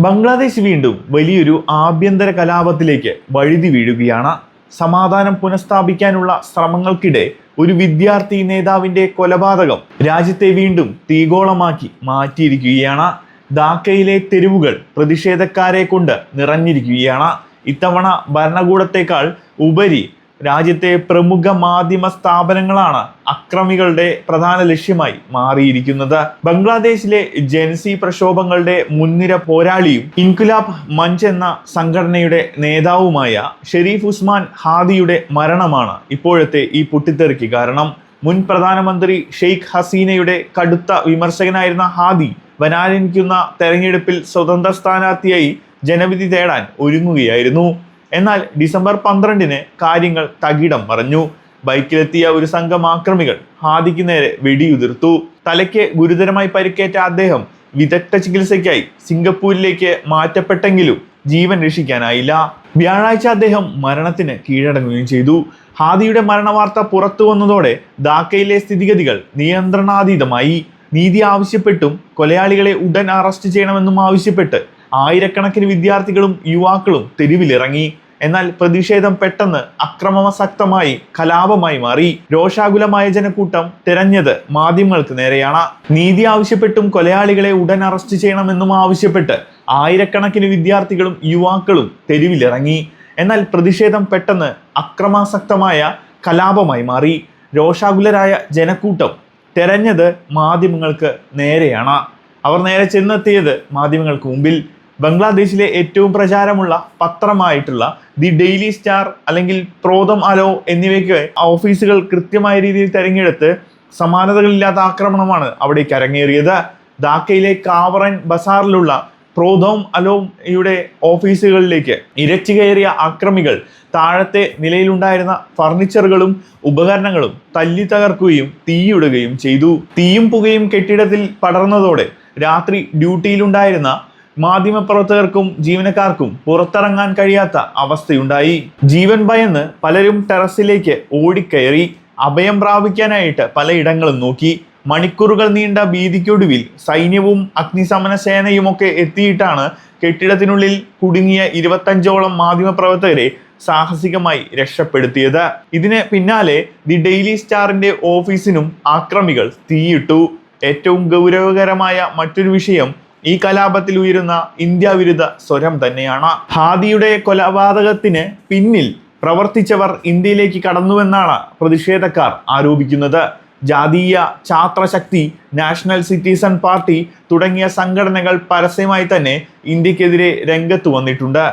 ബംഗ്ലാദേശ് വീണ്ടും വലിയൊരു ആഭ്യന്തര കലാപത്തിലേക്ക് വഴുതി വീഴുകയാണ്. സമാധാനം പുനഃസ്ഥാപിക്കാനുള്ള ശ്രമങ്ങൾക്കിടെ ഒരു വിദ്യാർത്ഥി നേതാവിന്റെ കൊലപാതകം രാജ്യത്തെ വീണ്ടും തീഗോളമാക്കി മാറ്റിയിരിക്കുകയാണ്. ധാക്കയിലെ തെരുവുകൾ പ്രതിഷേധക്കാരെ കൊണ്ട് നിറഞ്ഞിരിക്കുകയാണ്. ഇത്തവണ ഭരണകൂടത്തെക്കാൾ ഉപരി രാജ്യത്തെ പ്രമുഖ മാധ്യമ സ്ഥാപനങ്ങളാണ് അക്രമികളുടെ പ്രധാന ലക്ഷ്യമായി മാറിയിരിക്കുന്നത്. ബംഗ്ലാദേശിലെ ജൻസി പ്രക്ഷോഭങ്ങളുടെ മുൻനിര പോരാളിയും ഇൻകുലാബ് മഞ്ച് എന്ന സംഘടനയുടെ നേതാവുമായ ഷെരീഫ് ഉസ്മാൻ ഹാദിയുടെ മരണമാണ് ഇപ്പോഴത്തെ ഈ പൊട്ടിത്തെറിക്ക് കാരണം. മുൻ പ്രധാനമന്ത്രി ഷെയ്ഖ് ഹസീനയുടെ കടുത്ത വിമർശകനായിരുന്ന ഹാദി വരാനിരിക്കുന്ന തെരഞ്ഞെടുപ്പിൽ സ്വതന്ത്ര സ്ഥാനാർത്ഥിയായി ജനവിധി തേടാൻ ഒരുങ്ങുകയായിരുന്നു. എന്നാൽ ഡിസംബർ പന്ത്രണ്ടിന് കാര്യങ്ങൾ തകിടം മറഞ്ഞു. ബൈക്കിലെത്തിയ ഒരു സംഘം ആക്രമികൾ ഹാദിക്ക് നേരെ വെടിയുതിർത്തു. തലയ്ക്ക് ഗുരുതരമായി പരിക്കേറ്റ അദ്ദേഹം വിദഗ്ധ ചികിത്സയ്ക്കായി സിംഗപ്പൂരിലേക്ക് മാറ്റപ്പെട്ടെങ്കിലും ജീവൻ രക്ഷിക്കാനായില്ല. വ്യാഴാഴ്ച അദ്ദേഹം മരണത്തിന് കീഴടങ്ങുകയും ചെയ്തു. ഹാദിയുടെ മരണവാർത്ത പുറത്തു വന്നതോടെ ധാക്കയിലെ സ്ഥിതിഗതികൾ നിയന്ത്രണാതീതമായി. നീതി ആവശ്യപ്പെട്ടും കൊലയാളികളെ ഉടൻ അറസ്റ്റ് ചെയ്യണമെന്നും ആവശ്യപ്പെട്ട് ആയിരക്കണക്കിന് വിദ്യാർത്ഥികളും യുവാക്കളും തെരുവിലിറങ്ങി. എന്നാൽ പ്രതിഷേധം പെട്ടെന്ന് അക്രമസക്തമായി കലാപമായി മാറി. രോഷാകുലമായ ജനക്കൂട്ടം തിരഞ്ഞത് മാധ്യമങ്ങൾക്ക് നേരെയാണ്. നീതി ആവശ്യപ്പെട്ടും കൊലയാളികളെ ഉടൻ അറസ്റ്റ് ചെയ്യണമെന്നും ആവശ്യപ്പെട്ട് ആയിരക്കണക്കിന് വിദ്യാർത്ഥികളും യുവാക്കളും തെരുവിലിറങ്ങി. എന്നാൽ പ്രതിഷേധം പെട്ടെന്ന് അക്രമാസക്തമായ കലാപമായി മാറി. രോഷാകുലരായ ജനക്കൂട്ടം തെരഞ്ഞത് മാധ്യമങ്ങൾക്ക് നേരെയാണ്. അവർ നേരെ ചെന്നെത്തിയത് മാധ്യമങ്ങൾക്ക് മുമ്പിൽ. ബംഗ്ലാദേശിലെ ഏറ്റവും പ്രചാരമുള്ള പത്രമായിട്ടുള്ള ദി ഡെയിലി സ്റ്റാർ അല്ലെങ്കിൽ പ്രോതം അലോ എന്നിവയ്ക്ക് ഓഫീസുകൾ കൃത്യമായ രീതിയിൽ തെരഞ്ഞെടുത്ത് സമാനതകളില്ലാത്ത ആക്രമണമാണ് അവിടേക്ക് അരങ്ങേറിയത്. ധാക്കയിലെ കാവറൻ ബസാറിലുള്ള പ്രോതോം അലോയുടെ ഓഫീസുകളിലേക്ക് ഇരച്ചു കയറിയ ആക്രമികൾ താഴത്തെ നിലയിലുണ്ടായിരുന്ന ഫർണിച്ചറുകളും ഉപകരണങ്ങളും തല്ലി തകർക്കുകയും തീയിടുകയും ചെയ്തു. തീയും പുകയും കെട്ടിടത്തിൽ പടർന്നതോടെ രാത്രി ഡ്യൂട്ടിയിലുണ്ടായിരുന്ന മാധ്യമപ്രവർത്തകർക്കും ജീവനക്കാർക്കും പുറത്തിറങ്ങാൻ കഴിയാത്ത അവസ്ഥയുണ്ടായി. ജീവൻ ഭയന്ന് പലരും ടെറസിലേക്ക് ഓടിക്കയറി അഭയം പ്രാപിക്കാനായിട്ട് പലയിടങ്ങളും നോക്കി. മണിക്കൂറുകൾ നീണ്ട ഭീതിക്കൊടുവിൽ സൈന്യവും അഗ്നിശമന സേനയുമൊക്കെ എത്തിയിട്ടാണ് കെട്ടിടത്തിനുള്ളിൽ കുടുങ്ങിയ ഇരുപത്തഞ്ചോളം മാധ്യമപ്രവർത്തകരെ സാഹസികമായി രക്ഷപ്പെടുത്തിയത്. ഇതിന് പിന്നാലെ ദി ഡെയിലി സ്റ്റാറിന്റെ ഓഫീസിനും ആക്രമികൾ തീയിട്ടു. ഏറ്റവും ഗൗരവകരമായ മറ്റൊരു വിഷയം ഈ കലാപത്തിൽ ഉയരുന്ന ഇന്ത്യ വിരുദ്ധ സ്വരം തന്നെയാണ്. ഹാദിയുടെ കൊലപാതകത്തിന് പിന്നിൽ പ്രവർത്തിച്ചവർ ഇന്ത്യയിലേക്ക് കടന്നുവെന്നാണ് പ്രതിഷേധക്കാർ ആരോപിക്കുന്നത്. ജാതീയ ഛാത്രശക്തി നാഷണൽ സിറ്റിസൺ പാർട്ടി തുടങ്ങിയ സംഘടനകൾ പരസ്യമായി തന്നെ ഇന്ത്യക്കെതിരെ രംഗത്ത് വന്നിട്ടുണ്ട്.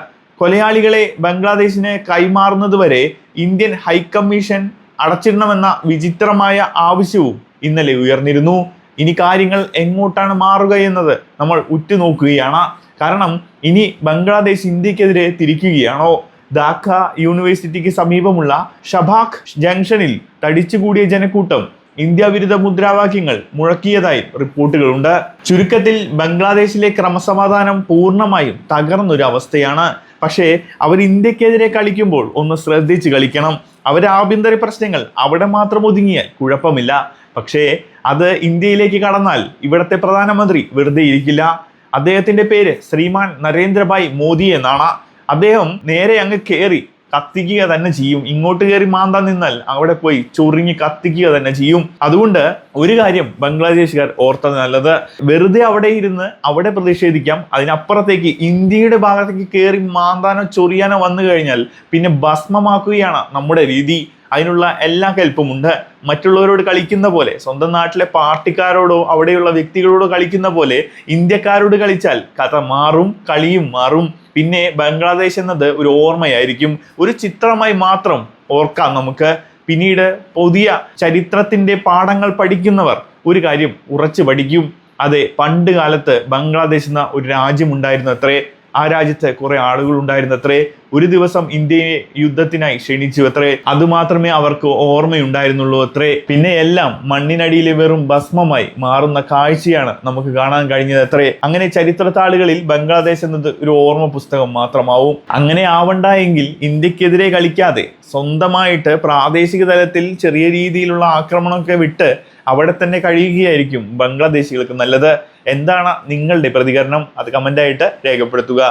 കൊലയാളികളെ ബംഗ്ലാദേശിന് കൈമാറുന്നതുവരെ ഇന്ത്യൻ ഹൈക്കമ്മീഷൻ അടച്ചിടണമെന്ന വിചിത്രമായ ആവശ്യവും ഇന്നലെ ഉയർന്നിരുന്നു. ഇനി കാര്യങ്ങൾ എങ്ങോട്ടാണ് മാറുക എന്നത് നമ്മൾ ഉറ്റുനോക്കുകയാണ്. കാരണം ഇനി ബംഗ്ലാദേശ് ഇന്ത്യക്കെതിരെ തിരിക്കുകയാണോ? ധാക്ക യൂണിവേഴ്സിറ്റിക്ക് സമീപമുള്ള ഷബാഖ് ജംഗ്ഷനിൽ തടിച്ചുകൂടിയ ജനക്കൂട്ടം ഇന്ത്യ വിരുദ്ധ മുദ്രാവാക്യങ്ങൾ മുഴക്കിയതായി റിപ്പോർട്ടുകളുണ്ട്. ചുരുക്കത്തിൽ ബംഗ്ലാദേശിലെ ക്രമസമാധാനം പൂർണമായും തകർന്നൊരു അവസ്ഥയാണ് പക്ഷേ അവർ ഇന്ത്യക്കെതിരെ കളിക്കുമ്പോൾ ഒന്ന് ശ്രദ്ധിച്ച് കളിക്കണം. അവരെ ആഭ്യന്തര പ്രശ്നങ്ങൾ അവിടെ മാത്രം ഒതുങ്ങിയാൽ കുഴപ്പമില്ല. പക്ഷേ അത് ഇന്ത്യയിലേക്ക് കടന്നാൽ ഇവിടുത്തെ പ്രധാനമന്ത്രി വെറുതെ ഇരിക്കില്ല. അദ്ദേഹത്തിന്റെ പേര് ശ്രീമാൻ നരേന്ദ്രഭായ് മോദി എന്നാണ്. അദ്ദേഹം നേരെ അങ്ങ് കയറി കത്തിക്കുക തന്നെ ചെയ്യും. ഇങ്ങോട്ട് കയറി മാന്താൻ നിന്നാൽ അവിടെ പോയി ചൊറിഞ്ഞ് കത്തിക്കുക തന്നെ ചെയ്യും. അതുകൊണ്ട് ഒരു കാര്യം ബംഗ്ലാദേശുകാർ ഓർത്തത് നല്ലത്. വെറുതെ അവിടെ ഇരുന്ന് അവിടെ പ്രതിഷേധിക്കാം. അതിനപ്പുറത്തേക്ക് ഇന്ത്യയുടെ ഭാഗത്തേക്ക് കയറി മാന്താനോ ചൊറിയാനോ വന്നു കഴിഞ്ഞാൽ പിന്നെ ഭസ്മമാക്കുകയാണ് നമ്മുടെ രീതി. അതിനുള്ള എല്ലാ കെൽപ്പുമുണ്ട് മറ്റുള്ളവരോട് കളിക്കുന്ന പോലെ സ്വന്തം നാട്ടിലെ പാർട്ടിക്കാരോടോ അവിടെയുള്ള വ്യക്തികളോടോ കളിക്കുന്ന പോലെ ഇന്ത്യക്കാരോട് കളിച്ചാൽ കഥ മാറും കളിയും മാറും. പിന്നെ ബംഗ്ലാദേശ് എന്നത് ഒരു ഓർമ്മയായിരിക്കും. ഒരു ചിത്രമായി മാത്രം ഓർക്കാം നമുക്ക്. പിന്നീട് പുതിയ ചരിത്രത്തിന്റെ പാഠങ്ങൾ പഠിക്കുന്നവർ ഒരു കാര്യം ഉറച്ചു പഠിക്കും. അതെ പണ്ട് കാലത്ത് ബംഗ്ലാദേശ് എന്ന ഒരു രാജ്യമുണ്ടായിരുന്നു അത്രേ ആ രാജ്യത്ത് കുറെ ആളുകൾ ഉണ്ടായിരുന്നു അത്രേ ഒരു ദിവസം ഇന്ത്യയെ യുദ്ധത്തിനായി ക്ഷണിച്ചു അത്രേ. അതുമാത്രമേ അവർക്ക് ഓർമ്മയുണ്ടായിരുന്നുള്ളൂ അത്രേ. പിന്നെ എല്ലാം മണ്ണിനടിയിലെ വെറും ഭസ്മമായി മാറുന്ന കാഴ്ചയാണ് നമുക്ക് കാണാൻ കഴിഞ്ഞത് അത്രേ. അങ്ങനെ ചരിത്രത്താളുകളിൽ ബംഗ്ലാദേശ് എന്നത് ഒരു ഓർമ്മ പുസ്തകം മാത്രമാവും. അങ്ങനെ ആവണ്ട എങ്കിൽ ഇന്ത്യക്കെതിരെ കളിക്കാതെ സ്വന്തമായിട്ട് പ്രാദേശിക തലത്തിൽ ചെറിയ രീതിയിലുള്ള ആക്രമണമൊക്കെ വിട്ട് അവിടെ തന്നെ കഴിയുകയായിരിക്കും ബംഗ്ലാദേശികൾക്ക് നല്ലത്. എന്താണ് നിങ്ങളുടെ പ്രതികരണം? അത് കമന്റായിട്ട് രേഖപ്പെടുത്തുക.